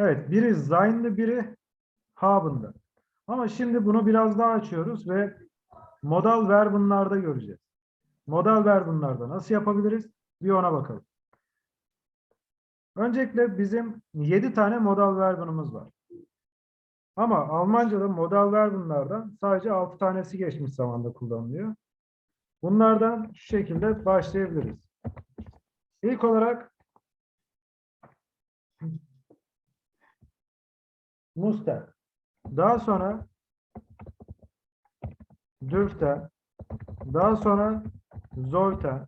Evet, biri Zayn'dı, biri Haben'dı. Ama şimdi bunu biraz daha açıyoruz ve modal verbunlarda göreceğiz. Modal verbunlarda nasıl yapabiliriz? Bir ona bakalım. Öncelikle bizim 7 tane modal verbunumuz var. Ama Almanca'da modal verbunlardan sadece 6 tanesi geçmiş zamanda kullanılıyor. Bunlardan şu şekilde başlayabiliriz. İlk olarak Muster. Daha sonra Dürfte. Daha sonra Zolte.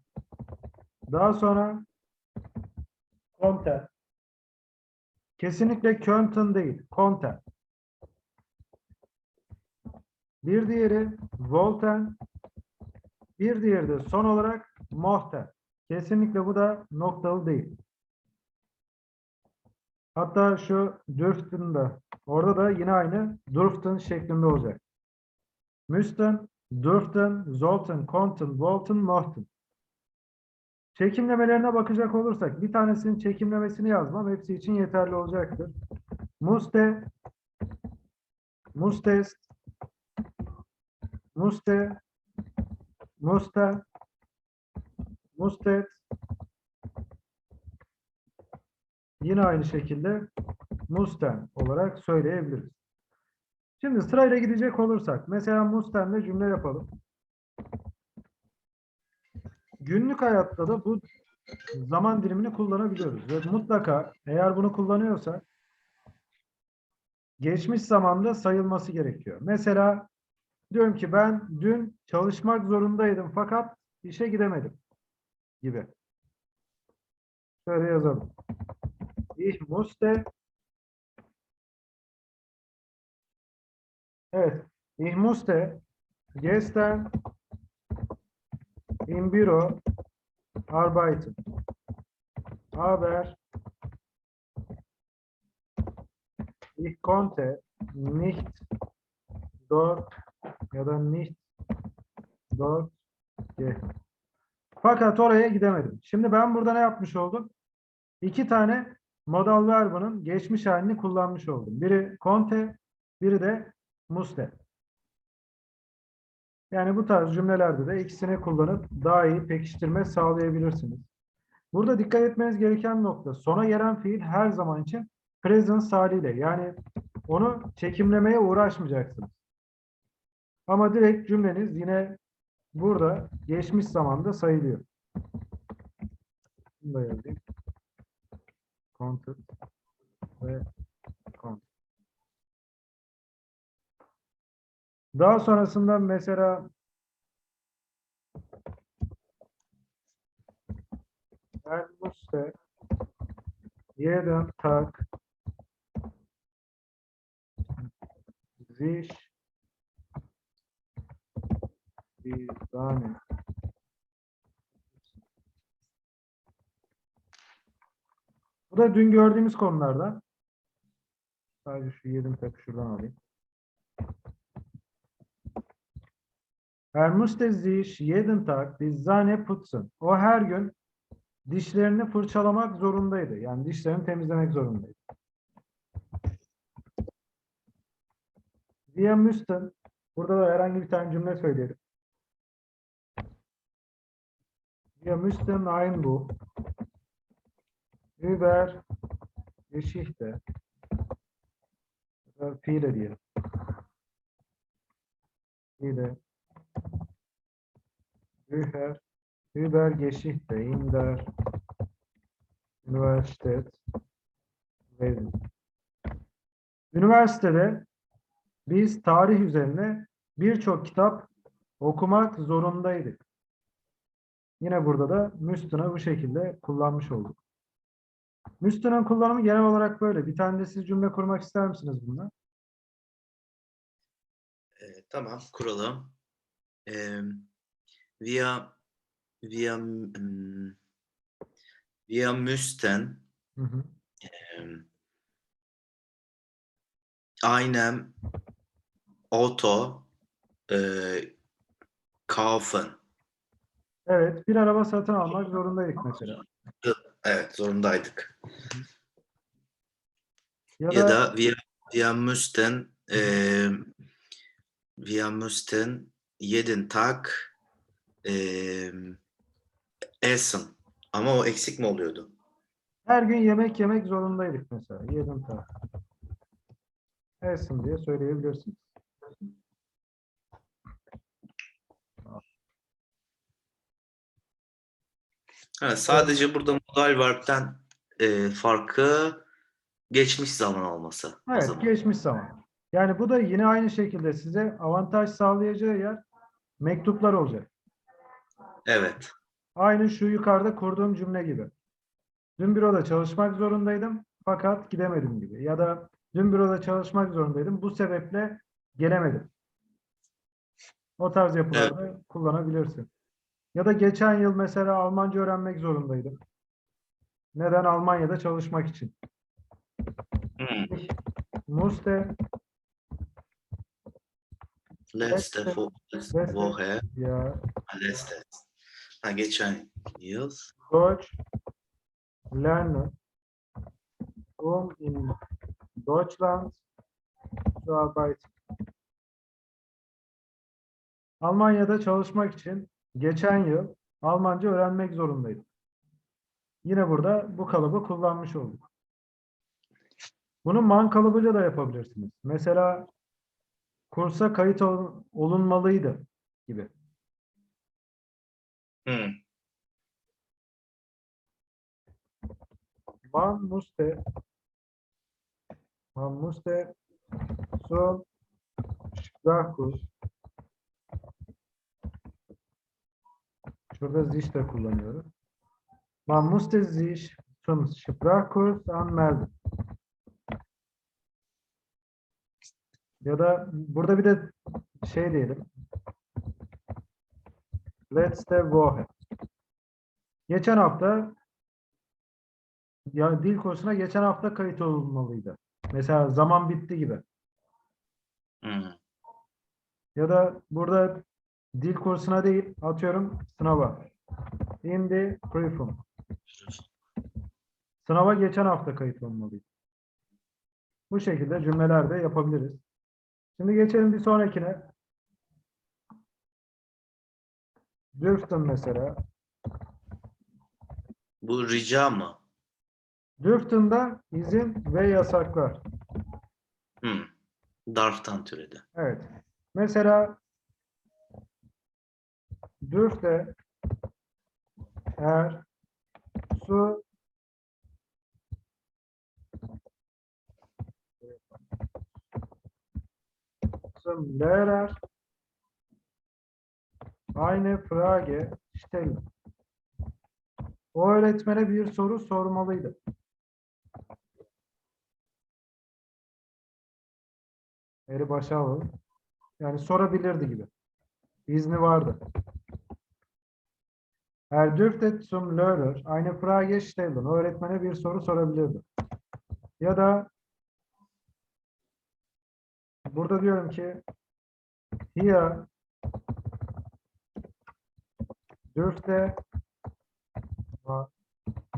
Daha sonra Conte. Kesinlikle Könten değil. Conte. Bir diğeri Volten. Bir diğeri de son olarak Mohter. Kesinlikle bu da noktalı değil. Hatta şu Dürften de orada da yine aynı Dürften şeklinde olacak. Müsten, Dürften, Zolten, Konten, Volten, Mohten. Çekimlemelerine bakacak olursak bir tanesinin çekimlemesini yazmam hepsi için yeterli olacaktır. Muste, Mustes, Muste, Musta, Mustet. Yine aynı şekilde Musten olarak söyleyebiliriz. Şimdi sırayla gidecek olursak mesela Musten'le cümle yapalım. Günlük hayatta da bu zaman dilimini kullanabiliyoruz ve mutlaka eğer bunu kullanıyorsak geçmiş zamanda sayılması gerekiyor. Mesela diyorum ki ben dün çalışmak zorundaydım fakat işe gidemedim gibi. Şöyle yazalım. Ich musste Evet. Ich musste gestern im Büro arbeiten. Aber ich konnte nicht dort ya da nicht dort gehen. Fakat oraya gidemedim. Şimdi ben burada ne yapmış oldum? İki tane modal verbinin geçmiş halini kullanmış oldum. Biri konnte, biri de musste. Yani bu tarz cümlelerde de ikisini kullanıp daha iyi pekiştirme sağlayabilirsiniz. Burada dikkat etmeniz gereken nokta sona gelen fiil her zaman için present haliyle yani onu çekimlemeye uğraşmayacaksınız. Ama direkt cümleniz yine burada geçmiş zamanda sayılıyor. Bunu da yazayım. Content ve content. Daha sonrasında mesela Er musste jeden Tag sich die Bu da dün gördüğümüz konulardan. Sadece şu yedim tak şuradan alayım. Er musste sich jeden Tag die Zähne putzen. O her gün dişlerini fırçalamak zorundaydı. Yani dişlerini temizlemek zorundaydı. Wir müssten burada da herhangi bir tane cümle söyleyelim. Wir müssten ein Buch über Geschichte ya fiile diyelim. Fiile Bücher über Geschichte in der Universität lesen. Üniversitede biz tarih üzerine birçok kitap okumak zorundaydık. Yine burada da müstüne bu şekilde kullanmış olduk. Müstünen kullanımı genel olarak böyle. Bir tane de siz cümle kurmak ister misiniz bununla? Ee, tamam kuralım. Ee, wir wir mm, wir müssten Hı hı. ähm, einem Auto äh, kaufen. Evet, bir araba satın almak zorundaydık mesela. Evet zorundaydık. Ya, Ya da, da wir, müssten eee, wir müssten jeden Tag eee, essen. Ama o eksik mi oluyordu? her gün yemek yemek zorundaydık mesela. Yedim ta. Esin diye söyleyebilirsiniz. Ha, sadece burada modal verb'ten eee, farkı geçmiş zaman olması. Evet, zaman. geçmiş zaman. Yani bu da yine aynı şekilde size avantaj sağlayacağı yer mektuplar olacak. Evet. Aynı şu yukarıda kurduğum cümle gibi. Dün büroda çalışmak zorundaydım fakat gidemedim gibi. Ya da dün büroda çalışmak zorundaydım bu sebeple gelemedim. O tarz yapılarda kullanabilirsin. Ya da geçen yıl mesela Almanca öğrenmek zorundaydım. Neden? Almanya'da çalışmak için. Hmm. Musste Letzte, Letzte- Wo- letzte letzte- Woche, ha, letzte. Ha, geçen yıl. Deutsch lernen, um in Deutschland zu arbeiten. Almanya'da çalışmak için geçen yıl Almanca öğrenmek zorundaydım. Yine burada bu kalıbı kullanmış olduk. Bunu man kalıbıyla da yapabilirsiniz. Mesela kursa kayıt ol- olunmalıydı gibi. Hmm. Man musste man musste zum Sprachkurs Şurada sich de kullanıyoruz. Man musste sich zum Sprachkurs anmelden. Ya da burada bir de şey diyelim. Letzte Woche. Geçen hafta ya dil kursuna geçen hafta kayıt olunmalıydı. Mesela zaman bitti gibi. Hmm. Ya da burada dil kursuna değil, atıyorum sınava. In the Prüfung. Sınava geçen hafta kayıt olmalıydı. Bu şekilde cümleler de yapabiliriz. Şimdi geçelim bir sonrakine. Dürften mesela. Bu rica mı? Dürften'da izin ve yasaklar. Hmm. Darftan türedi. Evet. Mesela dürfte eğer su zum Lehrer eine Frage stellen. O öğretmene bir soru sormalıydı. Eri başa alalım. Yani sorabilirdi gibi. İzni vardı. Er dürfte zum Lehrer eine Frage stellen. Öğretmene bir soru sorabilirdi. Ya da burada diyorum ki hier dürfte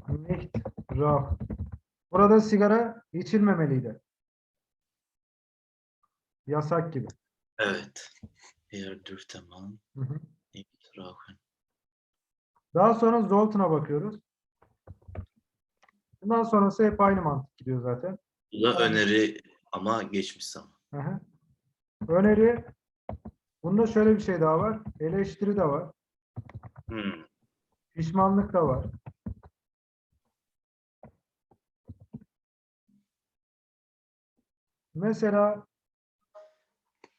nicht rauchen. Burada sigara içilmemeliydi. Yasak gibi. Evet. Hier dürfte man nicht rauchen. Daha sonra Zoltan'a bakıyoruz. Bundan sonrası hep aynı mantık gidiyor zaten. Bu da öneri ama geçmiş zaman. Hı hı. Öneri, bunda şöyle bir şey daha var. Eleştiri de var. Hmm. Pişmanlık da var. Mesela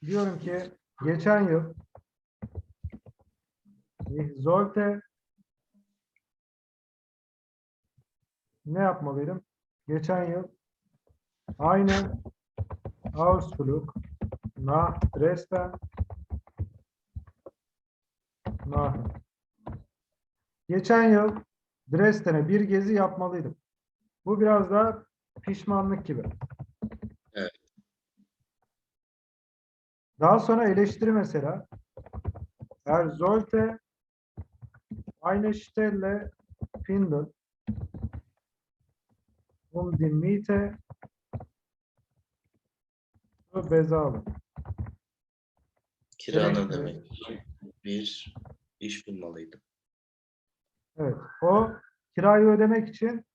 diyorum ki geçen yıl ich ne yapmalıydım? Geçen yıl aynı Ausflug nach Dresden machen. Geçen yıl Dresden'e bir gezi yapmalıydım. Bu biraz daha pişmanlık gibi. Evet. Daha sonra eleştiri mesela. Er sollte eine Stelle finden, um die Miete Bezalı. Kira ne Evet, demek? Bir iş bulmalıydım. Evet. O kirayı ödemek için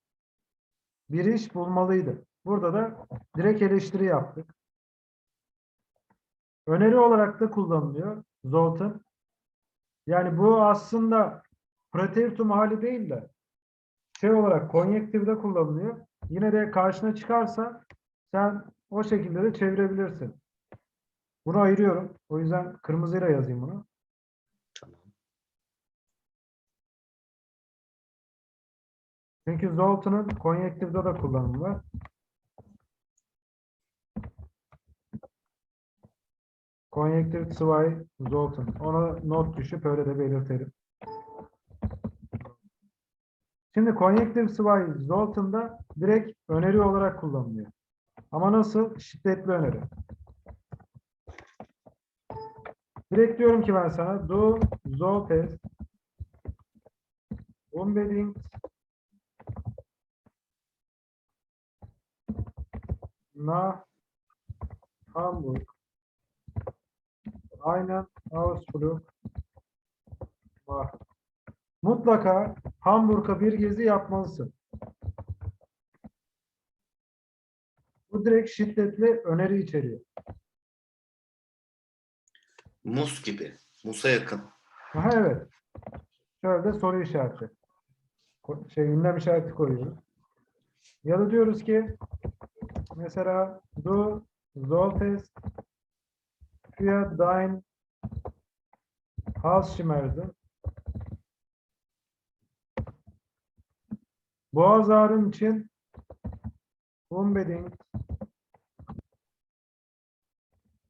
bir iş bulmalıydı. Burada da direkt eleştiri yaptık. Öneri olarak da kullanılıyor. Zoltan. Yani bu aslında preteritum hali değil de şey olarak konjektifde kullanılıyor. Yine de karşına çıkarsa sen o şekilde de çevirebilirsin. Bunu ayırıyorum. O yüzden kırmızıyla yazayım bunu. Tamam. Çünkü Zoltan'ın konjektifde de kullanımı var. Konjektif zwei Zoltan. Ona not düşüp öyle de belirtelim. Şimdi konjektif zwei Zoltan'da direkt öneri olarak kullanılıyor. Ama nasıl? Şiddetli öneri. Direkt diyorum ki ben sana du solltest unbedingt nach Hamburg einen Ausflug machen. Mutlaka Hamburg'a bir gezi yapmalısın. Bu direkt şiddetli öneri içeriyor. Mus gibi. Mus'a yakın. Aha evet. Şöyle de soru işareti. Şey ünlem işareti koyuyoruz. Ya da diyoruz ki mesela du solltest für dein Haus schmerzen Boğaz ağrın için unbedingt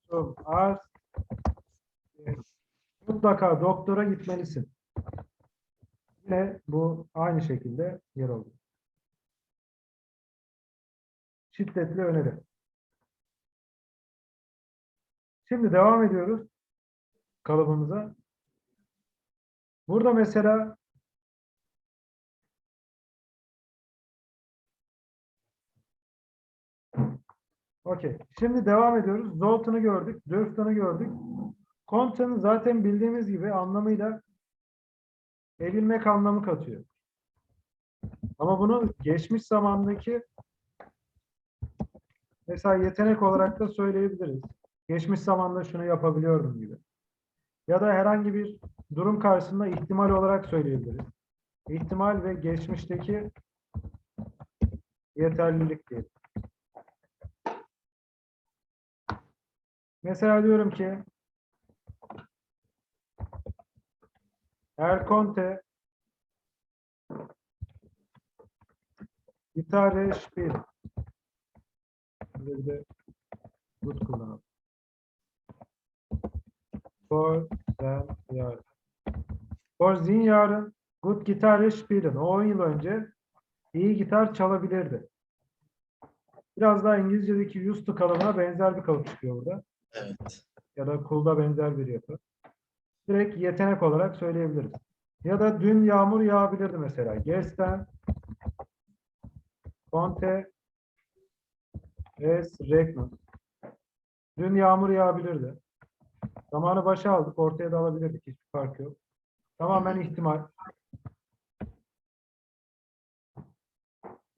zum Arzt gehen. mutlaka doktora gitmelisin. Yine bu aynı şekilde yer alıyor. Şiddetli öneri. Şimdi devam ediyoruz kalıbımıza. Burada mesela Okey. Şimdi devam ediyoruz. Zoltan'ı gördük. Dürftan'ı gördük. Komutanın zaten bildiğimiz gibi anlamıyla eğilmek anlamı katıyor. Ama bunu geçmiş zamandaki mesela yetenek olarak da söyleyebiliriz. Geçmiş zamanda şunu yapabiliyordum gibi. Ya da herhangi bir durum karşısında ihtimal olarak söyleyebiliriz. İhtimal ve geçmişteki yeterlilik diye. Mesela diyorum ki Er konnte Gitarre. Burada bir de gut kullanalım. For den Jahren. For zehn Jahren gut Gitarre spielen. O 10 yıl önce iyi gitar çalabilirdi. Biraz daha İngilizce'deki used to kalıbına benzer bir kalıp çıkıyor burada. Evet. Ya da cool'da benzer bir yapı. Direkt yetenek olarak söyleyebiliriz. Ya da dün yağmur yağabilirdi mesela. Gestern Conte es regnen. Dün yağmur yağabilirdi. Zamanı başa aldık. Ortaya da alabilirdik. Hiçbir fark yok. Tamamen ihtimal.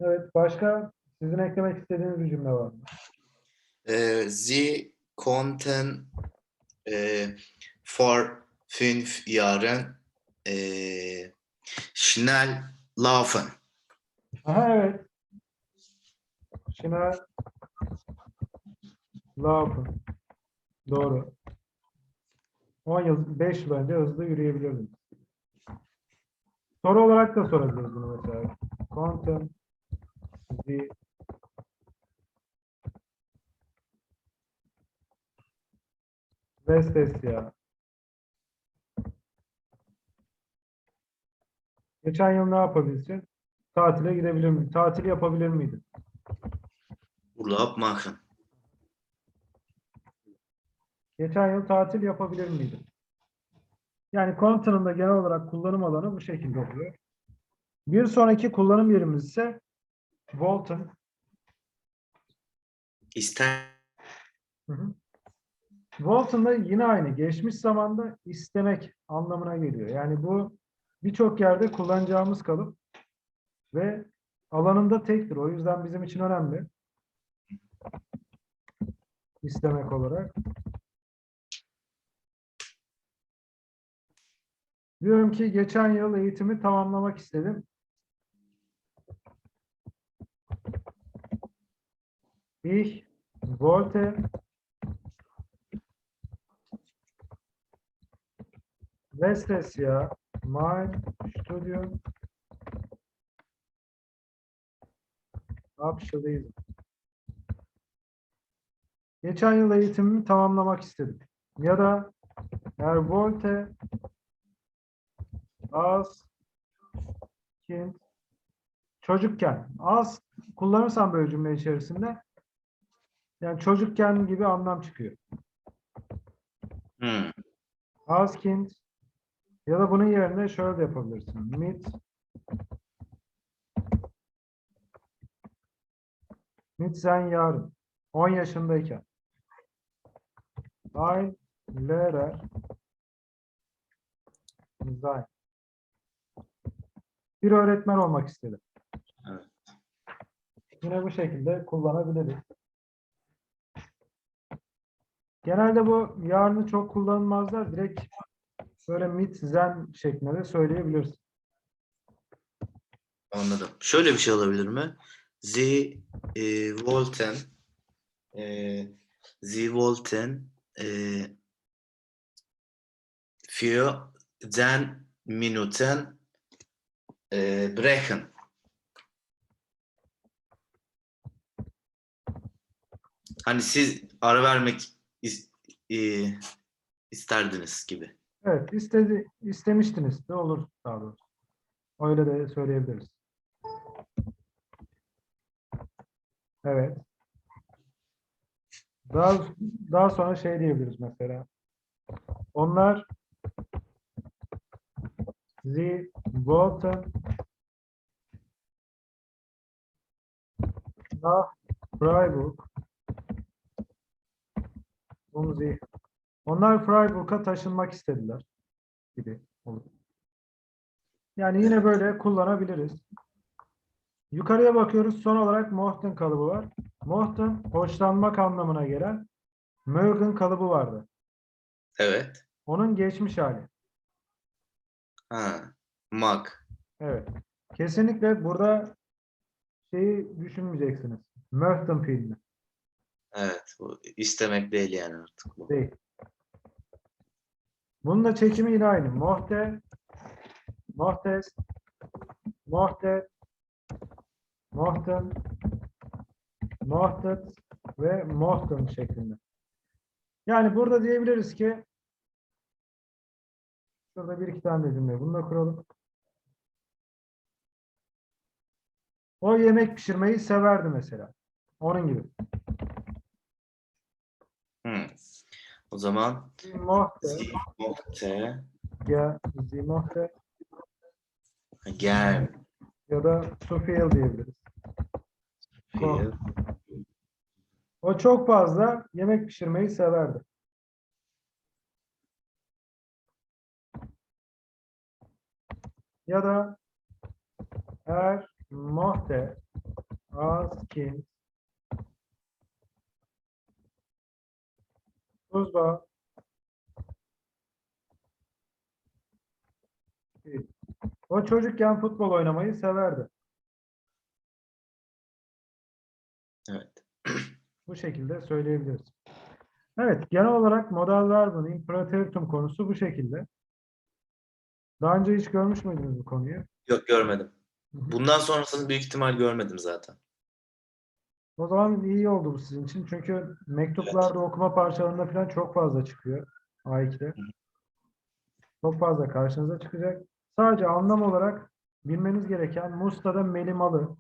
Evet. Başka sizin eklemek istediğiniz bir cümle var mı? Äh, Sie konnten äh, vor fünf Jahren äh, schnell laufen. Aha evet. Şuna Laufen. Doğru. 10 yıl, 5 yıl önce hızlı yürüyebilirdim. Soru olarak da sorabiliriz bunu mesela. Konnten Sie Vestes ya. Geçen yıl ne yapabilsin? Tatile gidebilir miyim? Tatil yapabilir miydim? Urlaub machen. Geçen yıl tatil yapabilir miydim? Yani Content'ın da genel olarak kullanım alanı bu şekilde oluyor. Bir sonraki kullanım yerimiz ise Walton. İster Hı hı. Walton da yine aynı. Geçmiş zamanda istemek anlamına geliyor. Yani bu birçok yerde kullanacağımız kalıp ve alanında tektir. O yüzden bizim için önemli. İstemek olarak. Diyorum ki geçen yıl eğitimi tamamlamak istedim. Ich wollte letztes Jahr mein Studium abschließen. Geçen yıl eğitimimi tamamlamak istedim. Ya da er wollte az kind çocukken az kullanırsam böyle cümle içerisinde yani çocukken gibi anlam çıkıyor. Hmm. Az kind ya da bunun yerine şöyle de yapabilirsin. Mit mit sen yarın 10 yaşındayken ein Lehrer sein. Bir öğretmen olmak istedim. Evet. Yine bu şekilde kullanabiliriz. Genelde bu yarını çok kullanılmazlar. Direkt böyle mit, zen şeklinde de söyleyebilirsin. Anladım. Şöyle bir şey olabilir mi? Sie e, wollten e, Sie wollten e, für den Minuten e, brechen. Hani siz ara vermek is- e, isterdiniz gibi. Evet, istedi, istemiştiniz de olur daha doğrusu. Öyle de söyleyebiliriz. Evet. Daha, daha sonra şey diyebiliriz mesela. Onlar Sie wollten nach Freiburg um sie onlar Freiburg'a taşınmak istediler gibi olur. Yani yine böyle kullanabiliriz. Yukarıya bakıyoruz. Son olarak Mochten kalıbı var. Mochten hoşlanmak anlamına gelen mögen kalıbı vardı. Evet. Onun geçmiş hali. Ha. Mag. Evet. Kesinlikle burada şeyi düşünmeyeceksiniz. Möchten fiilini. Evet. Bu istemek değil yani artık bu. Değil. Bunun da çekimi yine aynı. Mohte, mohtes, mohte, mohten, mohtet ve mohten şeklinde. Yani burada diyebiliriz ki şurada bir iki tane de cümle. Bunu da kuralım. O yemek pişirmeyi severdi mesela. Onun gibi. Hmm. O zaman Mohte, Sie mochte ya, sie mohte gern ya da to feel diyebiliriz. viel O çok fazla yemek pişirmeyi severdi. Ya da er mochte az kind Tuzba O çocukken futbol oynamayı severdi. Evet. Bu şekilde söyleyebiliriz. Evet, genel olarak modal verbin imperativtum konusu bu şekilde. Daha önce hiç görmüş müydünüz bu konuyu? Yok görmedim. Hı hı. Bundan sonrasını büyük ihtimal görmedim zaten. O zaman iyi oldu bu sizin için. Çünkü mektuplarda okuma parçalarında falan çok fazla çıkıyor. A2'de. Çok fazla karşınıza çıkacak. Sadece anlam olarak bilmeniz gereken Musta'da melimalı,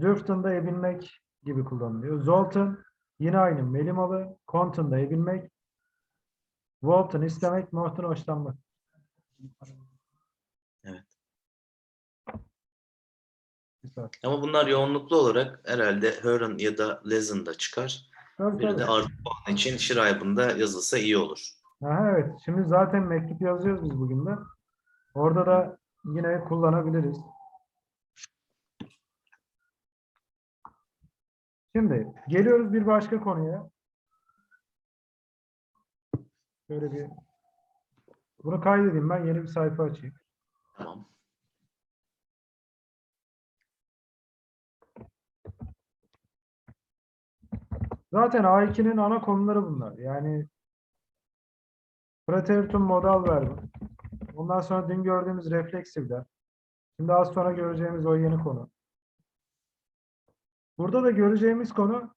Dürften'da ebilmek gibi kullanılıyor. Zoltan yine aynı melimalı, Konten'da ebilmek, Walton istemek, Morton hoşlanmak. Evet. Ama bunlar yoğunluklu olarak herhalde hören ya da lesen'da çıkar. Tabii, Bir de tabii. artı puan için Schreiben'da yazılsa iyi olur. Aha, evet. Şimdi zaten mektup yazıyoruz biz bugün de. Orada da yine kullanabiliriz. Şimdi geliyoruz bir başka konuya. Şöyle bir bunu kaydedeyim ben yeni bir sayfa açayım. Tamam. Zaten A2'nin ana konuları bunlar. Yani preteritum modal verbum. Ondan sonra dün gördüğümüz refleksivler. Şimdi az sonra göreceğimiz o yeni konu. Burada da göreceğimiz konu